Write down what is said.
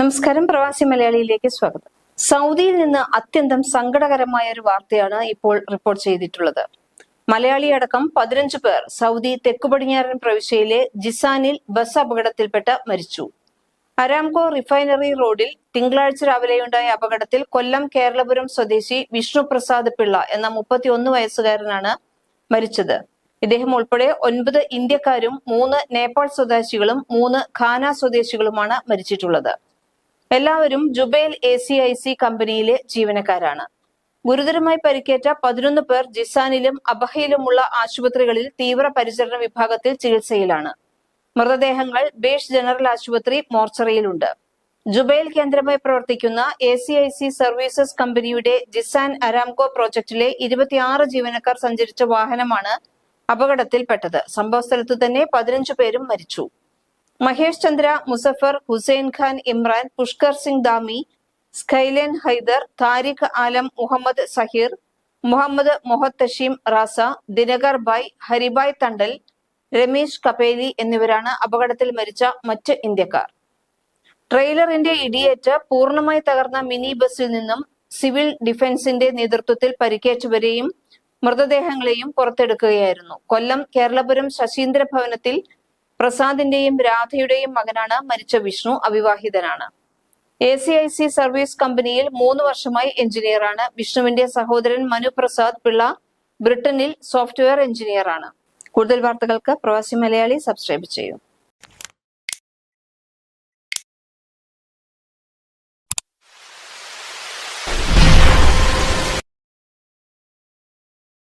നമസ്കാരം. പ്രവാസി മലയാളിയിലേക്ക് സ്വാഗതം. സൗദിയിൽ നിന്ന് അത്യന്തം സങ്കടകരമായ ഒരു വാർത്തയാണ് ഇപ്പോൾ റിപ്പോർട്ട് ചെയ്തിട്ടുള്ളത്. മലയാളി അടക്കം പതിനഞ്ച് പേർ സൗദി തെക്കു പടിഞ്ഞാറൻ പ്രവിശ്യയിലെ ജിസാനിൽ ബസ് അപകടത്തിൽപ്പെട്ട് മരിച്ചു. അരാംകോ റിഫൈനറി റോഡിൽ തിങ്കളാഴ്ച രാവിലെയുണ്ടായ അപകടത്തിൽ കൊല്ലം കേരളപുരം സ്വദേശി വിഷ്ണു പ്രസാദ് പിള്ള എന്ന മുപ്പത്തിയൊന്ന് വയസ്സുകാരനാണ് മരിച്ചത്. ഇദ്ദേഹം ഉൾപ്പെടെ ഒൻപത് ഇന്ത്യക്കാരും മൂന്ന് നേപ്പാൾ സ്വദേശികളും മൂന്ന് ഖാന സ്വദേശികളുമാണ് മരിച്ചിട്ടുള്ളത്. എല്ലാവരും Jubail A C I C കമ്പനിയിലെ ജീവനക്കാരാണ്. ഗുരുതരമായി പരിക്കേറ്റ പതിനൊന്ന് പേർ ജിസാനിലും അബഹയിലുമുള്ള ആശുപത്രികളിൽ തീവ്ര പരിചരണ വിഭാഗത്തിൽ ചികിത്സയിലാണ്. മൃതദേഹങ്ങൾ ബേഷ് ജനറൽ ആശുപത്രി മോർച്ചറിയിലുണ്ട്. ജുബൈൽ കേന്ദ്രമായി പ്രവർത്തിക്കുന്ന A C I C services കമ്പനിയുടെ ജിസാൻ അരാംകോ പ്രോജക്റ്റിലെ ഇരുപത്തിയാറ് ജീവനക്കാർ സഞ്ചരിച്ച വാഹനമാണ് അപകടത്തിൽപ്പെട്ടത്. സംഭവസ്ഥലത്ത് തന്നെ പതിനഞ്ചു പേരും മരിച്ചു. മഹേഷ് ചന്ദ്ര മുസഫർ ഹുസൈൻ ഖാൻ ഇമ്രാൻ പുഷ്കർ സിംഗ് ദാമി സ്കൈലൻ ഹൈദർ താരിഖ് ആലം മുഹമ്മദ് സഹീർ മുഹമ്മദ് മൊഹത്തഷീം റാസ ദിനകർ ബായ് ഹരിബായ് തണ്ടൽ രമേശ് കപേലി എന്നിവരാണ് അപകടത്തിൽ മരിച്ച മറ്റ് ഇന്ത്യക്കാർ. ട്രെയിലറിന്റെ ഇടിയേറ്റ് പൂർണമായി തകർന്ന മിനി ബസിൽ നിന്നും സിവിൽ ഡിഫൻസിന്റെ നേതൃത്വത്തിൽ പരിക്കേറ്റവരെയും മൃതദേഹങ്ങളെയും പുറത്തെടുക്കുകയായിരുന്നു. കൊല്ലം കേരളപുരം ശശീന്ദ്ര ഭവനത്തിൽ പ്രസാദിന്റെയും രാധയുടെയും മകനാണ് മരിച്ച Vishnu അവിവാഹിതനാണ്. A C I C service കമ്പനിയിൽ മൂന്ന് വർഷമായി എഞ്ചിനീയറാണ് വിഷ്ണുവിന്റെ സഹോദരൻ മനു പ്രസാദ് പിള്ള ബ്രിട്ടനിൽ സോഫ്റ്റ്വെയർ എഞ്ചിനീയറാണ് കൂടുതൽ വാർത്തകൾക്ക് പ്രവാസി മലയാളി സബ്സ്ക്രൈബ് ചെയ്യൂ.